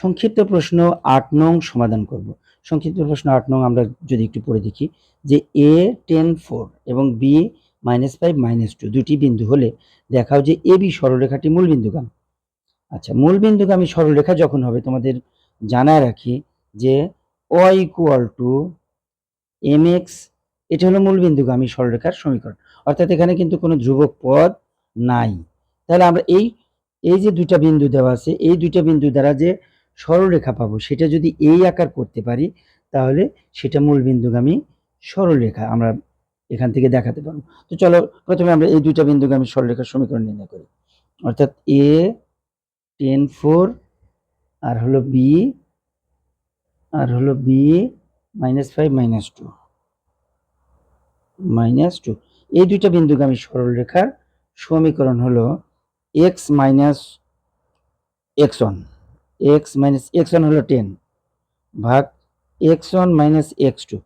সংক্ষিপ্ত প্রশ্ন আট নং সমাধান করব। সংক্ষিপ্ত প্রশ্ন আট নং আমরা যদি একটু পড়ে দেখি যে এ টেন ফোর এবং B minus five minus two দুটি বিন্দু হলে দেখাও যে এ বি সরলরেখাটি মূল বিন্দুগামী আচ্ছা মূল বিন্দুগামী সরলরেখা যখন হবে, তোমাদের জানায় রাখি যে অ ইকুয়াল টু এম এক্স এটা হলো মূল বিন্দুগামী সরলরেখার সমীকরণ। অর্থাৎ এখানে কিন্তু কোনো ধ্রুবক পদ নাই। তাহলে আমরা এই এই যে দুইটা বিন্দু দেওয়া আছে, এই দুইটা বিন্দু দ্বারা যে সরলরেখা পাবো। সেটা যদি এই আকার করতে পারি, তাহলে সেটা মূল বিন্দুগামী সরলরেখা আমরা এখান থেকে দেখাতে পারব। তো চলো প্রথমে আমরা এই দুইটা বিন্দুগামী সরলরেখার সমীকরণ নির্ণয় করি। অর্থাৎ এ টেন ফোর, আর হলো বি আর হলো B minus five minus two. Minus two. এই দুইটা বিন্দুগামী সরলরেখার সমীকরণ হলো X minus X one. X minus X one হলো টেন ভাগ X one minus X two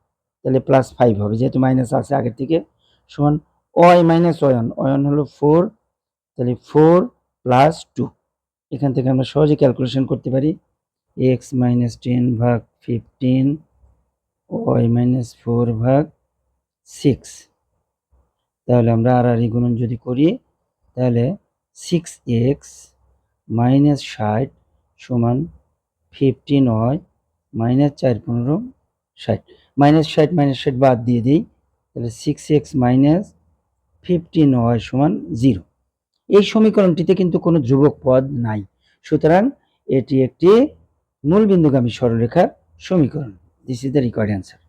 তাহলে প্লাস ফাইভ হবে। যেহেতু মাইনাস আছে আগের থেকে, সমান ওয়াই মাইনাস ওয়ান ওয়ান হলো ফোর তাহলে ফোর প্লাস টু এখান থেকে আমরা সহজে ক্যালকুলেশন করতে পারি এক্স মাইনাস টেন ভাগ ফিফটিন ওয়াই মাইনাস ফোর ভাগ সিক্স তাহলে আমরা আর আর গুণন যদি করি, তাহলে সিক্স এক্স মাইনাস ষাট সমান ফিফটি নয় মাইনাস চার পনেরো ষাট। মাইনাস ষাট মাইনাস ষাট বাদ দিয়ে দিই, তাহলে সিক্স এক্স মাইনাস ফিফটি নয় সমান জিরো এই সমীকরণটিতে কিন্তু কোনো ধ্রুবক পদ নাই। সুতরাং এটি একটি মূল বিন্দুগামী সরলরেখার সমীকরণ। This is the required answer